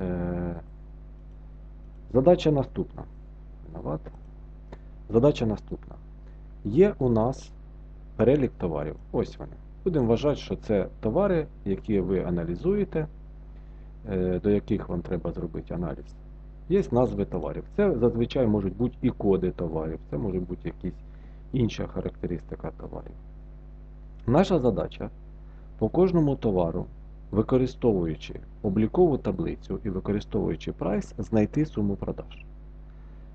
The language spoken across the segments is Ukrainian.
Е, задача наступна. Задача наступна. Є у нас перелік товарів. Ось вони. Будемо вважати, що це товари, які ви аналізуєте, е, до яких вам треба зробити аналіз. Є назви товарів. Це зазвичай можуть бути і коди товарів, це може бути якісь інша характеристика товарів. Наша задача по кожному товару, використовуючи облікову таблицю і використовуючи прайс, знайти суму продаж.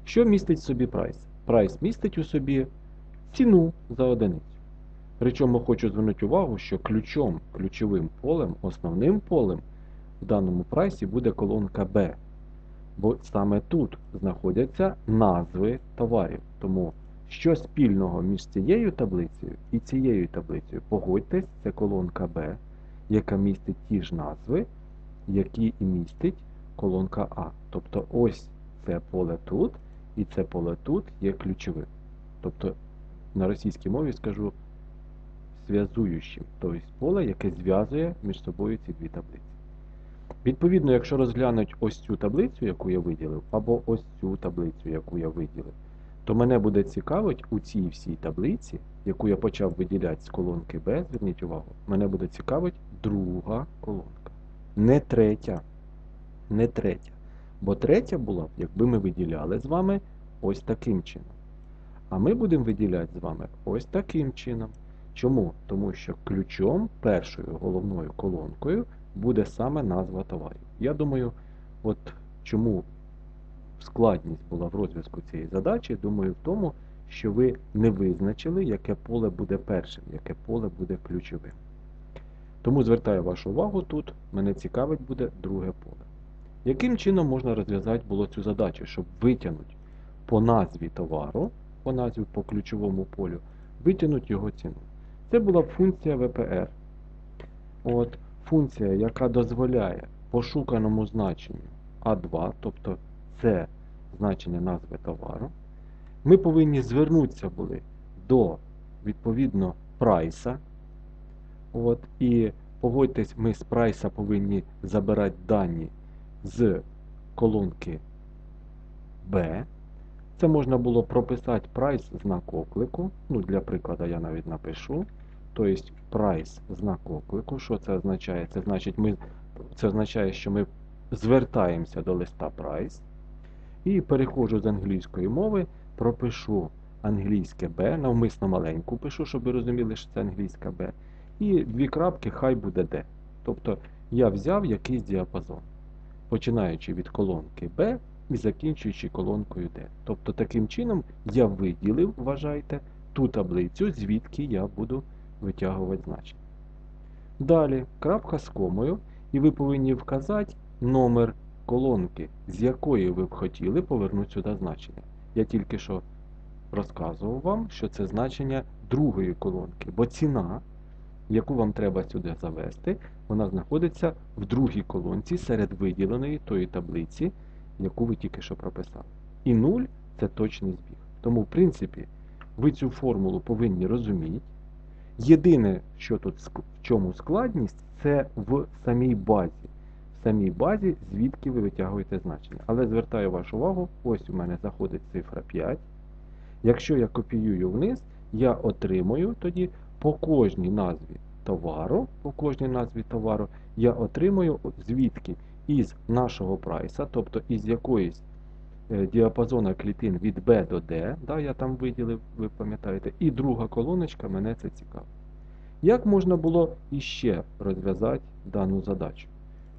Що містить в собі прайс? Прайс містить у собі ціну за одиницю. Причому хочу звернути увагу, що ключом, ключовим полем, основним полем в даному прайсі буде колонка B. Бо саме тут знаходяться назви товарів. Тому що спільного між цією таблицею і цією таблицею? Погодьтесь, це колонка B, яка містить ті ж назви, які і містить колонка А. Тобто ось це поле тут і це поле тут є ключовим. Тобто на російській мові скажу зв'язуючим, тобто поле, яке зв'язує між собою ці дві таблиці. Відповідно, якщо розглянуть ось цю таблицю, яку я виділив, або ось цю таблицю, яку я виділив, то мене буде цікавить у цій всій таблиці, яку я почав виділяти з колонки Б, зверніть увагу, мене буде цікавить друга колонка. Не третя. Не третя. Бо третя була б, якби ми виділяли з вами ось таким чином. А ми будемо виділяти з вами ось таким чином. Чому? Тому що ключом, першою головною колонкою, буде саме назва товарів. Я думаю, от чому складність була в розв'язку цієї задачі, думаю, в тому, що ви не визначили, яке поле буде першим, яке поле буде ключовим. Тому звертаю вашу увагу тут, мене цікавить буде друге поле. Яким чином можна розв'язати було цю задачу, щоб витягнути по назві товару, по назві по ключовому полю, витягнути його ціну? Це була б функція VPR. От, функція, яка дозволяє пошуканому значенню А2, тобто це значення назви товару, ми повинні звернутися були до відповідно прайса. От, і погодьтесь, ми з прайса повинні забирати дані з колонки B. Це можна було прописати прайс знак оклику. Ну, Для прикладу я навіть напишу. Тобто прайс знак оклику. Що це означає? Це значить, ми, це означає, що ми звертаємося до листа прайс. І переходжу з англійської мови, пропишу англійське B, навмисно маленьку пишу, щоб ви розуміли, що це англійська B. І дві крапки, хай буде D. Тобто я взяв якийсь діапазон, починаючи від колонки B і закінчуючи колонкою D. Тобто таким чином я виділив, вважайте, ту таблицю, звідки я буду витягувати значення. Далі крапка з комою, і ви повинні вказати номер колонки, з якої ви б хотіли повернути сюди значення. Я тільки що розказував вам, що це значення другої колонки, бо ціна, яку вам треба сюди завести, вона знаходиться в другій колонці серед виділеної тої таблиці, яку ви тільки що прописали. І 0 це точний збіг. Тому, в принципі, ви цю формулу повинні розуміти. Єдине, що тут в чому складність, це в самій базі. Самій базі, звідки ви витягуєте значення. Але звертаю вашу увагу, ось у мене заходить цифра 5. Якщо я копіюю вниз, я отримую тоді по кожній назві товару, по кожній назві товару, я отримую звідки із нашого прайса, тобто із якоїсь е, діапазона клітин від B до D, да, я там виділив, ви пам'ятаєте, і друга колоночка, мене це цікавить. Як можна було іще розв'язати дану задачу?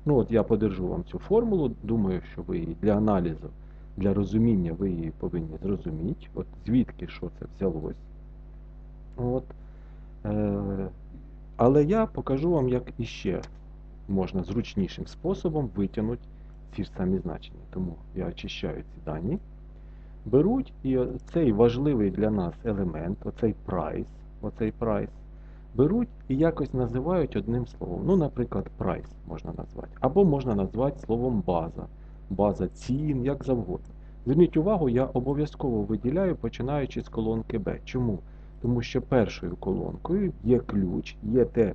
Ну от я подержу вам цю формулу, думаю, що ви її для аналізу, для розуміння ви її повинні зрозуміти, от звідки що це взялось. От. Е, але я покажу вам, як іще можна зручнішим способом витягнути ці ж самі значення. Тому я очищаю ці дані. Беруть і цей важливий для нас елемент, оцей прайс, оцей прайс, беруть і якось називають одним словом. Ну, наприклад, прайс можна назвати. Або можна назвати словом база, база цін, як завгодно. Зверніть увагу, я обов'язково виділяю, починаючи з колонки B. Чому? Тому що першою колонкою є ключ, є те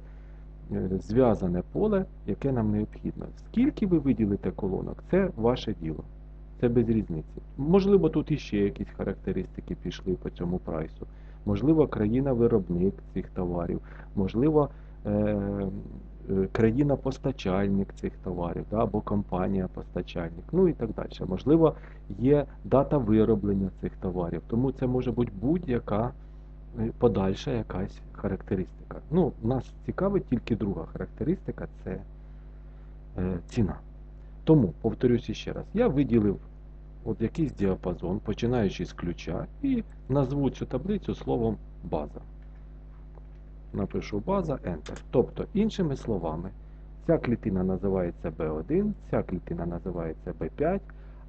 е, зв'язане поле, яке нам необхідно. Скільки ви виділите колонок, це ваше діло. Це без різниці. Можливо, тут іще якісь характеристики пішли по цьому прайсу. Можливо, країна-виробник цих товарів, можливо, е, е, країна-постачальник цих товарів, да, або компанія-постачальник, ну і так далі. Можливо, є дата вироблення цих товарів, тому це може бути будь-яка е, подальша якась характеристика. Ну, нас цікавить тільки друга характеристика це ціна. Тому, повторюся ще раз, я виділив от якийсь діапазон, починаючи з ключа, і назву цю таблицю словом база. Напишу база, Enter. Тобто, іншими словами, ця клітина називається B1, ця клітина називається B5,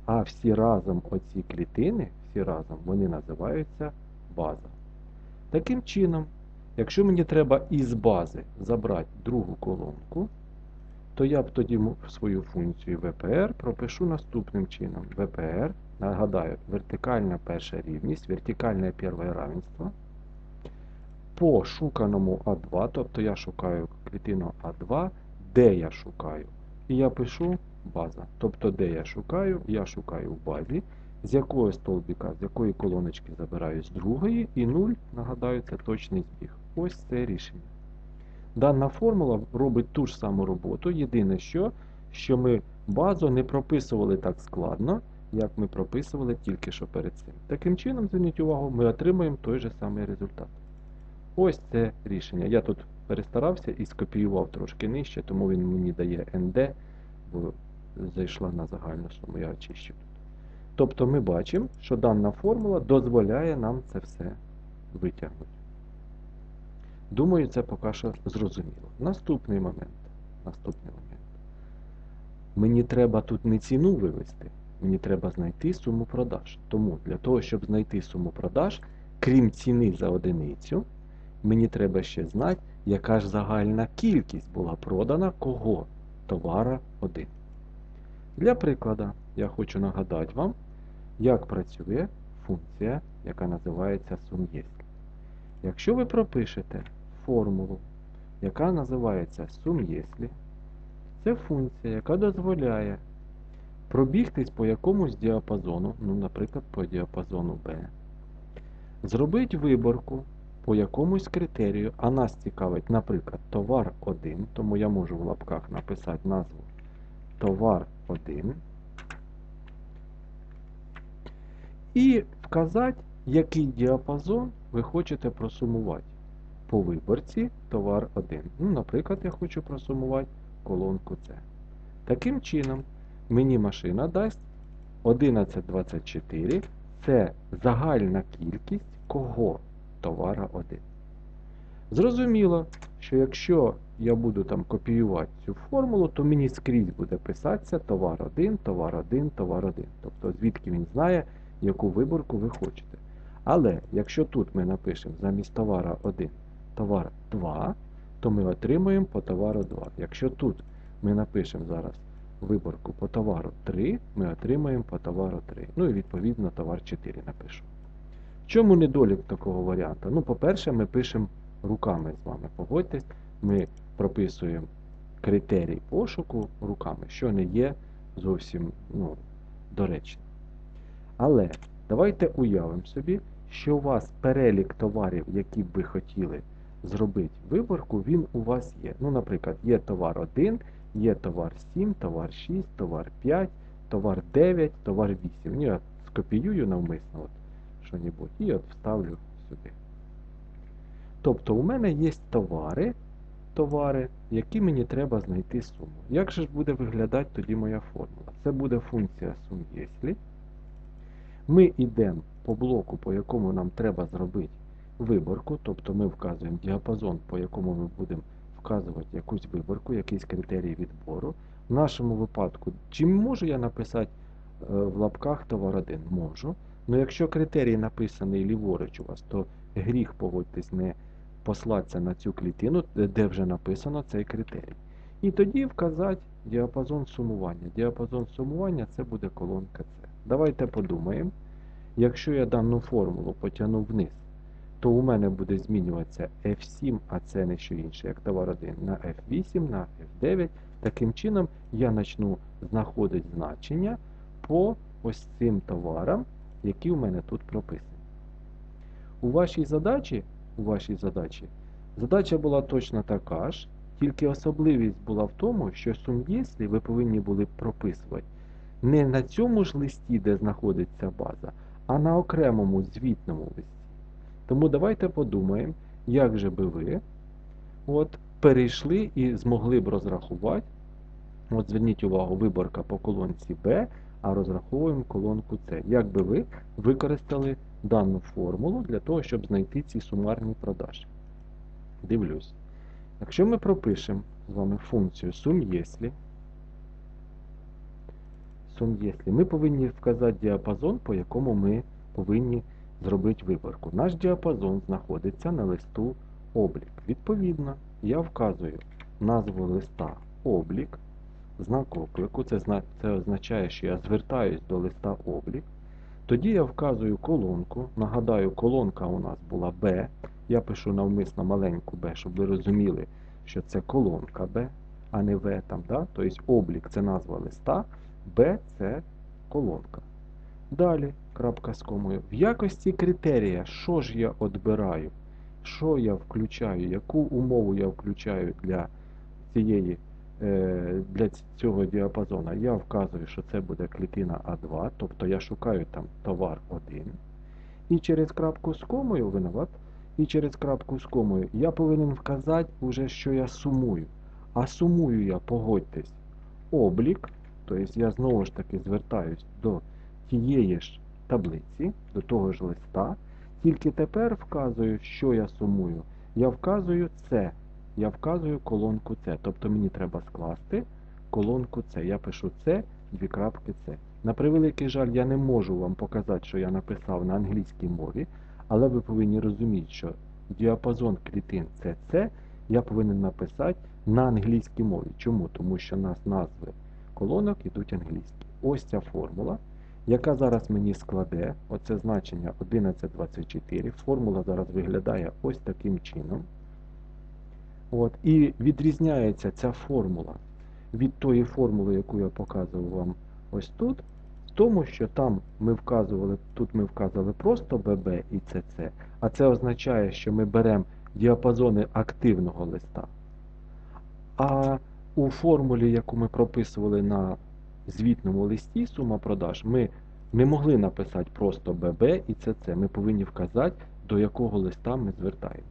а всі разом оці клітини, всі разом, вони називаються база. Таким чином, якщо мені треба із бази забрати другу колонку, то я б тоді свою функцію VPR пропишу наступним чином. VPR, нагадаю, вертикальна перша рівність, вертикальне перше равенство. По шуканому А2, тобто я шукаю клітину А2, де я шукаю. І я пишу база. Тобто, де я шукаю, я шукаю в базі, з якого столбіка, з якої колоночки забираю з другої, і 0, нагадаю, це точний збіг. Ось це рішення. Дана формула робить ту ж саму роботу. Єдине що, що ми базу не прописували так складно, як ми прописували тільки що перед цим. Таким чином, зверніть увагу, ми отримаємо той же самий результат. Ось це рішення. Я тут перестарався і скопіював трошки нижче, тому він мені дає ND, бо зайшла на загальну суму, я очищу тут. Тобто ми бачимо, що дана формула дозволяє нам це все витягнути. Думаю, це поки що зрозуміло. Наступний момент. Наступний момент. Мені треба тут не ціну вивести, мені треба знайти суму продаж. Тому для того, щоб знайти суму продаж, крім ціни за одиницю, мені треба ще знати, яка ж загальна кількість була продана кого товара 1. Для прикладу, я хочу нагадати вам, як працює функція, яка називається сум єслі. Якщо ви пропишете формулу, яка називається сум єслі, це функція, яка дозволяє пробігтись по якомусь діапазону, ну, наприклад, по діапазону B, зробити виборку по якомусь критерію, а нас цікавить, наприклад, товар 1, тому я можу в лапках написати назву товар 1 і вказати, який діапазон ви хочете просумувати по виборці товар 1. Ну, наприклад, я хочу просумувати колонку С. Таким чином, мені машина дасть 1124. Це загальна кількість кого товара 1. Зрозуміло, що якщо я буду там копіювати цю формулу, то мені скрізь буде писатися товар 1, товар 1, товар 1. Тобто, звідки він знає, яку виборку ви хочете. Але якщо тут ми напишемо замість товара 1 товар 2, то ми отримуємо по товару 2. Якщо тут ми напишемо зараз виборку по товару 3, ми отримаємо по товару 3. Ну і відповідно товар 4 напишу. Чому недолік такого варіанту? Ну, по-перше, ми пишемо руками з вами. Погодьтесь, ми прописуємо критерій пошуку руками, що не є зовсім ну, доречно. Але давайте уявимо собі, що у вас перелік товарів, які б ви хотіли зробити виборку, він у вас є. Ну, наприклад, є товар 1, є товар 7, товар 6, товар 5, товар 9, товар 8. Ну, я скопіюю навмисно от, що-небудь і от вставлю сюди. Тобто у мене є товари, товари, які мені треба знайти суму. Як же ж буде виглядати тоді моя формула? Це буде функція сум. Ми йдемо по блоку, по якому нам треба зробити виборку, тобто ми вказуємо діапазон, по якому ми будемо вказувати якусь виборку, якийсь критерій відбору. В нашому випадку, чи можу я написати е, в лапках товар 1? Можу. Але якщо критерій написаний ліворуч у вас, то гріх погодьтесь не послатися на цю клітину, де- де вже написано цей критерій. І тоді вказати діапазон сумування. Діапазон сумування це буде колонка С. Давайте подумаємо. Якщо я дану формулу потягну вниз, то у мене буде змінюватися F7, а це не що інше, як товар 1 на F8, на F9. Таким чином я почну знаходити значення по ось цим товарам, які у мене тут прописані. У вашій задачі, у вашій задачі задача була точно така ж, тільки особливість була в тому, що сум ви повинні були прописувати не на цьому ж листі, де знаходиться база, а на окремому звітному листі. Тому давайте подумаємо, як же би ви от, перейшли і змогли б розрахувати. От зверніть увагу, виборка по колонці Б, а розраховуємо колонку С. Як би ви використали дану формулу для того, щоб знайти ці сумарні продажі? Дивлюсь. Якщо ми пропишемо з вами функцію сум єслі, сум єслі, ми повинні вказати діапазон, по якому ми повинні зробити виборку. Наш діапазон знаходиться на листу облік. Відповідно, я вказую назву листа облік, знак оклику, це, це означає, що я звертаюсь до листа облік. Тоді я вказую колонку. Нагадаю, колонка у нас була B. Я пишу навмисно маленьку B, щоб ви розуміли, що це колонка B, а не V там. Да? Тобто облік це назва листа, B це колонка. Далі, крапка з комою. В якості критерія, що ж я відбираю? Що я включаю, яку умову я включаю для цієї е, для цього діапазону? Я вказую, що це буде клітина А2, тобто я шукаю там товар 1. І через крапку з комою винуват, і через крапку з комою я повинен вказати уже, що я сумую. А сумую я, погодьтесь, облік, тобто я знову ж таки звертаюсь до тієї ж таблиці, до того ж листа, тільки тепер вказую, що я сумую. Я вказую це. Я вказую колонку С. Тобто мені треба скласти колонку С. Я пишу С, дві крапки С. На превеликий жаль, я не можу вам показати, що я написав на англійській мові, але ви повинні розуміти, що діапазон клітин CC я повинен написати на англійській мові. Чому? Тому що у нас назви колонок ідуть англійські. Ось ця формула яка зараз мені складе оце значення 1124. Формула зараз виглядає ось таким чином. От, І відрізняється ця формула від тої формули, яку я показував вам ось тут, в тому, що там ми вказували, тут ми вказували просто BB і CC, а це означає, що ми беремо діапазони активного листа. А у формулі, яку ми прописували на звітному листі сума продаж, ми не могли написати просто ББ і ЦЦ. Ми повинні вказати, до якого листа ми звертаємося.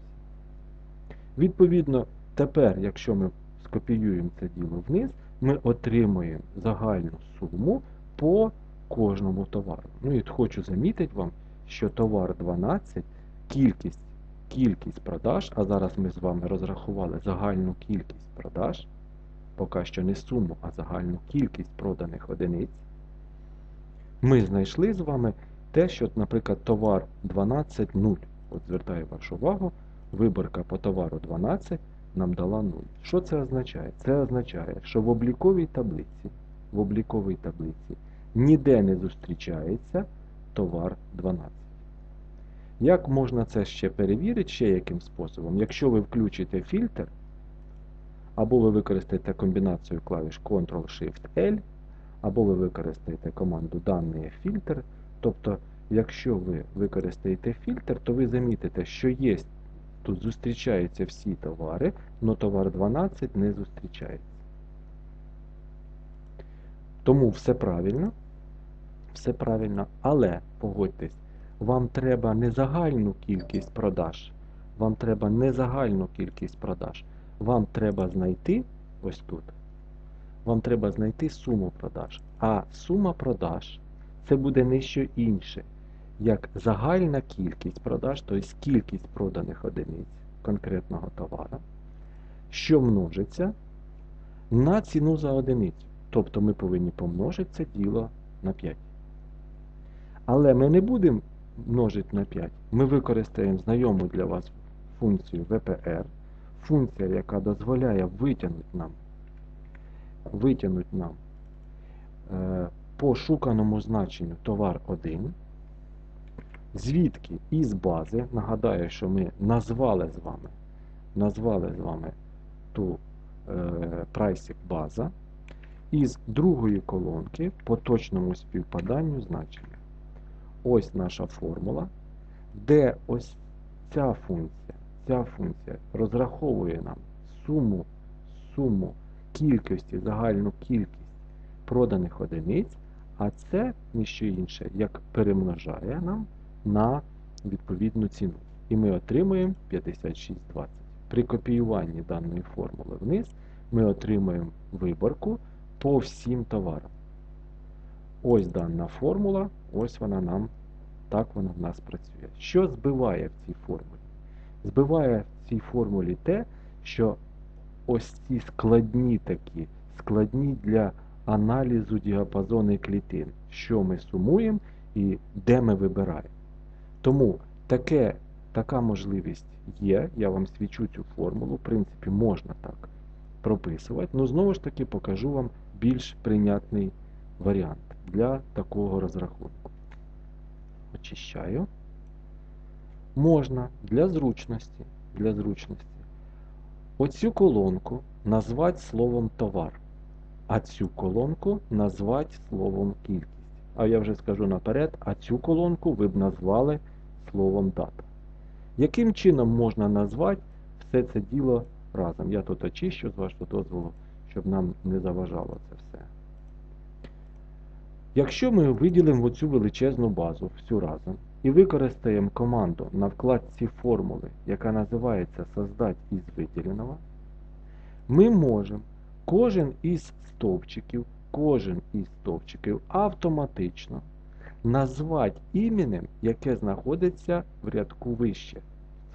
Відповідно, тепер, якщо ми скопіюємо це діло вниз, ми отримуємо загальну суму по кожному товару. Ну і хочу замітити вам, що товар 12, кількість, кількість продаж, а зараз ми з вами розрахували загальну кількість продаж, поки що не суму, а загальну кількість проданих одиниць. Ми знайшли з вами те, що, наприклад, товар 12.0. От звертаю вашу увагу, виборка по товару 12 нам дала 0. Що це означає? Це означає, що в обліковій таблиці, в обліковій таблиці ніде не зустрічається товар 12. Як можна це ще перевірити, ще яким способом? Якщо ви включите фільтр, або ви використаєте комбінацію клавіш Ctrl-Shift-L, або ви використаєте команду даний фільтр. Тобто, якщо ви використаєте фільтр, то ви замітите, що є, тут зустрічаються всі товари, але товар 12 не зустрічається. Тому все правильно, все правильно, але погодьтесь, вам треба не загальну кількість продаж, вам треба не загальну кількість продаж. Вам треба знайти ось тут. Вам треба знайти суму продаж. А сума продаж це буде не що інше, як загальна кількість продаж, тобто кількість проданих одиниць конкретного товара, що множиться на ціну за одиницю. Тобто ми повинні помножити це діло на 5. Але ми не будемо множити на 5. Ми використаємо знайому для вас функцію VPR, функція, яка дозволяє витягнути нам витягнути нам е, по шуканому значенню товар 1. Звідки із бази, нагадаю, що ми назвали з вами, назвали з вами ту е, прайсик база, із другої колонки по точному співпаданню значення. Ось наша формула, де ось ця функція, ця функція розраховує нам суму, суму кількості, загальну кількість проданих одиниць, а це ніщо інше, як перемножає нам на відповідну ціну. І ми отримуємо 56,20. При копіюванні даної формули вниз ми отримуємо виборку по всім товарам. Ось дана формула, ось вона нам, так вона в нас працює. Що збиває в цій формулі? Збиває в цій формулі те, що ось ці складні такі, складні для аналізу діапазони клітин, що ми сумуємо і де ми вибираємо. Тому таке, така можливість є, я вам свічу цю формулу, в принципі, можна так прописувати, але знову ж таки покажу вам більш прийнятний варіант для такого розрахунку. Очищаю. Можна для зручності, для зручності оцю колонку назвати словом товар, а цю колонку назвати словом кількість. А я вже скажу наперед, а цю колонку ви б назвали словом дата. Яким чином можна назвати все це діло разом? Я тут очищу з вашого дозволу, щоб нам не заважало це все. Якщо ми виділимо оцю величезну базу всю разом і використаємо команду на вкладці формули, яка називається Создать із виділеного, ми можемо кожен із стовпчиків, кожен із стовпчиків автоматично назвати іменем, яке знаходиться в рядку вище,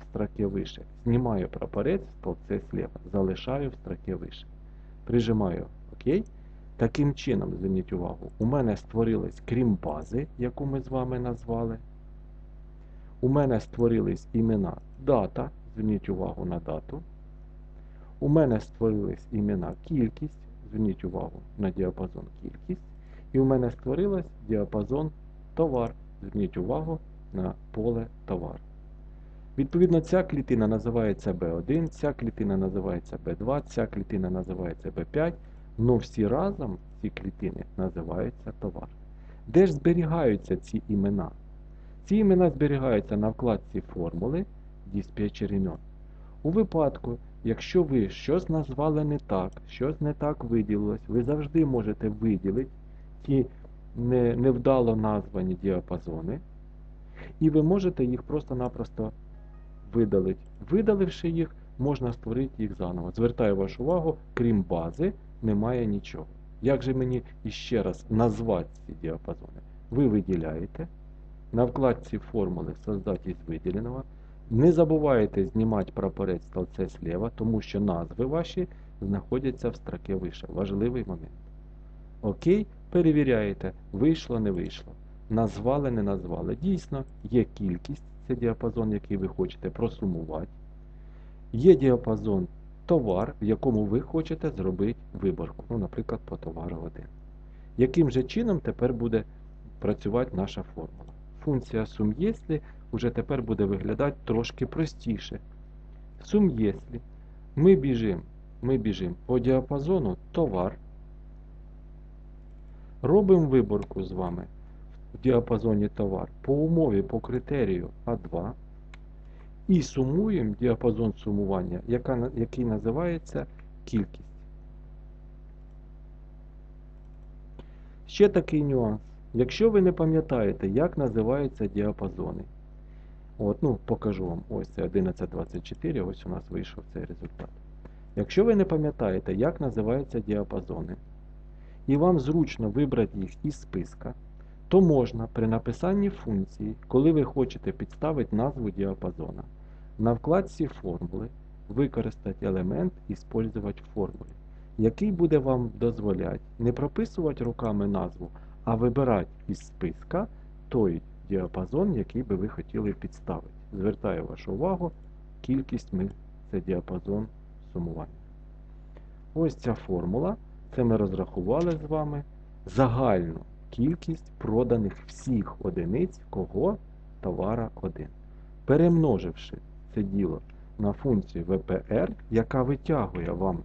в строке вище. Знімаю прапорець, столбце слева, залишаю в строке вище. Прижимаю ОК. Таким чином, зверніть увагу, у мене створилась, крім бази, яку ми з вами назвали. У мене створились імена дата, зверніть увагу на дату. У мене створились імена кількість, зверніть увагу на діапазон кількість. І у мене створилась діапазон товар. Зверніть увагу на поле товар. Відповідно, ця клітина називається B1, ця клітина називається B2, ця клітина називається B5. Но всі разом ці клітини називаються товар. Де ж зберігаються ці імена? Ці імена зберігаються на вкладці формули диспетчер імен. У випадку, якщо ви щось назвали не так, щось не так виділилось, ви завжди можете виділити ті не- невдало названі діапазони, і ви можете їх просто-напросто видалити. Видаливши їх, можна створити їх заново. Звертаю вашу увагу, крім бази, немає нічого. Як же мені іще раз назвати ці діапазони? Ви виділяєте на вкладці формули «Создать із виділеного». Не забувайте знімати прапорець столбце слева, тому що назви ваші знаходяться в строке вище. Важливий момент. Окей, перевіряєте, вийшло, не вийшло. Назвали, не назвали. Дійсно, є кількість, це діапазон, який ви хочете просумувати. Є діапазон товар, в якому ви хочете зробити виборку. Ну, наприклад, по товару 1. Яким же чином тепер буде працювати наша формула? Функція сум єслі вже тепер буде виглядати трошки простіше. Сум єслі ми біжимо ми біжимо по діапазону товар. Робимо виборку з вами в діапазоні товар по умові по критерію А2 і сумуємо діапазон сумування, яка, який називається кількість. Ще такий нюанс. Якщо ви не пам'ятаєте, як називаються діапазони, от, ну, покажу вам, ось це 1124, ось у нас вийшов цей результат. Якщо ви не пам'ятаєте, як називаються діапазони, і вам зручно вибрати їх із списка, то можна при написанні функції, коли ви хочете підставити назву діапазона, на вкладці формули використати елемент «Іспользувати в формулі, який буде вам дозволяти не прописувати руками назву, а вибирати із списка той діапазон, який би ви хотіли підставити. Звертаю вашу увагу, кількість ми це діапазон сумування. Ось ця формула. Це ми розрахували з вами загальну кількість проданих всіх одиниць кого товара 1. Перемноживши це діло на функцію VPR, яка витягує вам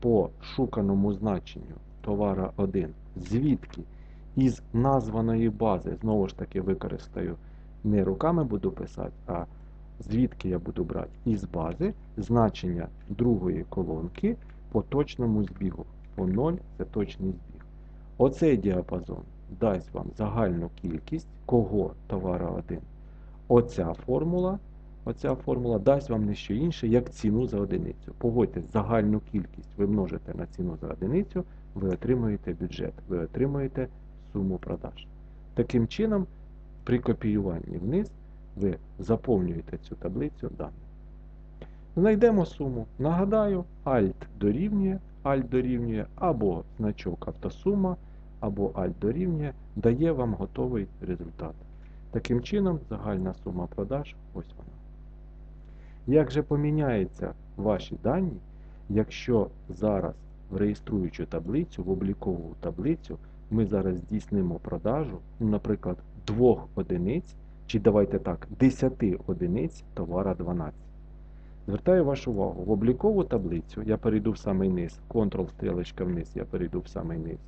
по шуканому значенню товара 1, звідки із названої бази, знову ж таки використаю, не руками буду писати, а звідки я буду брати із бази значення другої колонки по точному збігу. По 0 це точний збіг. Оцей діапазон дасть вам загальну кількість кого товара 1. Оця формула, оця формула дасть вам не що інше, як ціну за одиницю. Погодьтесь, загальну кількість ви множите на ціну за одиницю, ви отримуєте бюджет, ви отримуєте суму продаж. Таким чином, при копіюванні вниз ви заповнюєте цю таблицю даних. Знайдемо суму. Нагадаю, Alt дорівнює, Alt дорівнює або значок автосума, або Alt дорівнює, дає вам готовий результат. Таким чином, загальна сума продаж ось вона. Як же поміняються ваші дані, якщо зараз в реєструючу таблицю, в облікову таблицю, ми зараз здійснимо продажу, ну, наприклад, двох одиниць, чи давайте так, 10 одиниць товара 12. Звертаю вашу увагу, в облікову таблицю я перейду в самий низ, Ctrl стрілочка вниз, я перейду в самий низ.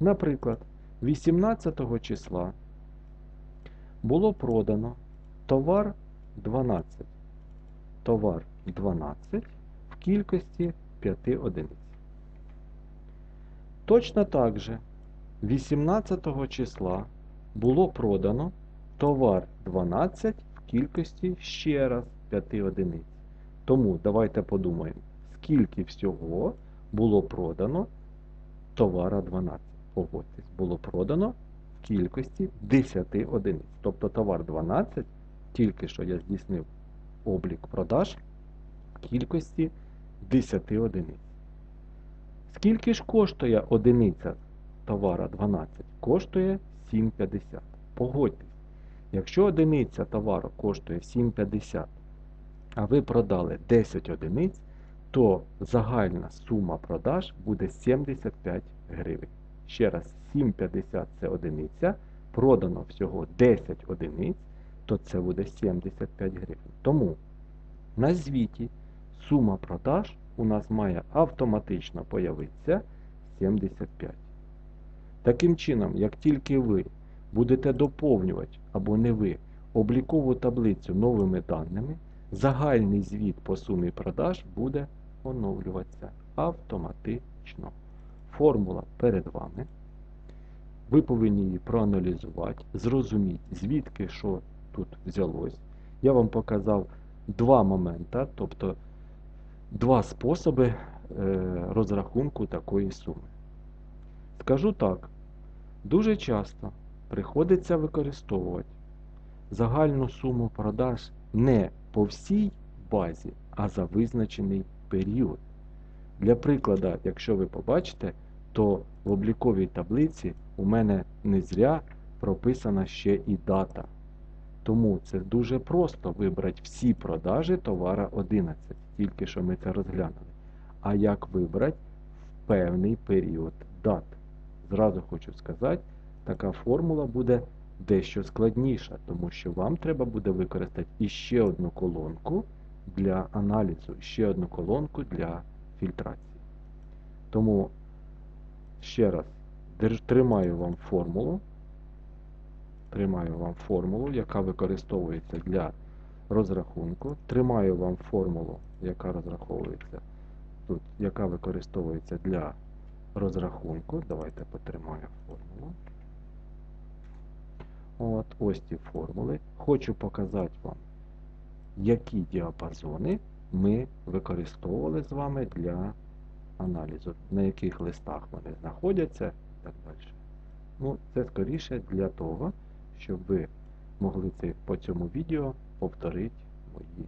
Наприклад, 18 числа було продано товар 12. Товар 12 в кількості 5 одиниць. Точно так же 18 числа було продано товар 12 в кількості ще раз 5 одиниць. Тому давайте подумаємо, скільки всього було продано товара 12. Погодьтесь, було продано в кількості 10 одиниць. Тобто товар 12, тільки що я здійснив облік продаж в кількості 10 одиниць. Скільки ж коштує одиниця товара 12? Коштує 7,50. Погодьтесь, якщо одиниця товару коштує 7,50, а ви продали 10 одиниць, то загальна сума продаж буде 75 гривень. Ще раз, 7,50 це одиниця, продано всього 10 одиниць, то це буде 75 гривень. Тому на звіті сума продаж у нас має автоматично появитися 75. Таким чином, як тільки ви будете доповнювати або не ви облікову таблицю новими даними, загальний звіт по сумі продаж буде оновлюватися автоматично. Формула перед вами. Ви повинні її проаналізувати, зрозуміти, звідки що тут взялось. Я вам показав два моменти, тобто два способи е, розрахунку такої суми. Скажу так, дуже часто приходиться використовувати загальну суму продаж не по всій базі, а за визначений період. Для прикладу, якщо ви побачите, то в обліковій таблиці у мене не зря прописана ще і дата. Тому це дуже просто вибрати всі продажі товара 11, тільки що ми це розглянули. А як вибрати в певний період дат? Зразу хочу сказати, така формула буде дещо складніша, тому що вам треба буде використати іще одну колонку для аналізу, ще одну колонку для фільтрації. Тому ще раз тримаю вам формулу. Тримаю вам формулу, яка використовується для розрахунку. Тримаю вам формулу, яка розраховується тут, яка використовується для розрахунку. Давайте потримаю формулу. От, ось ці формули. Хочу показати вам, які діапазони ми використовували з вами для аналізу, на яких листах вони знаходяться і так далі. Ну, це скоріше для того, щоб ви могли це по цьому відео повторити мої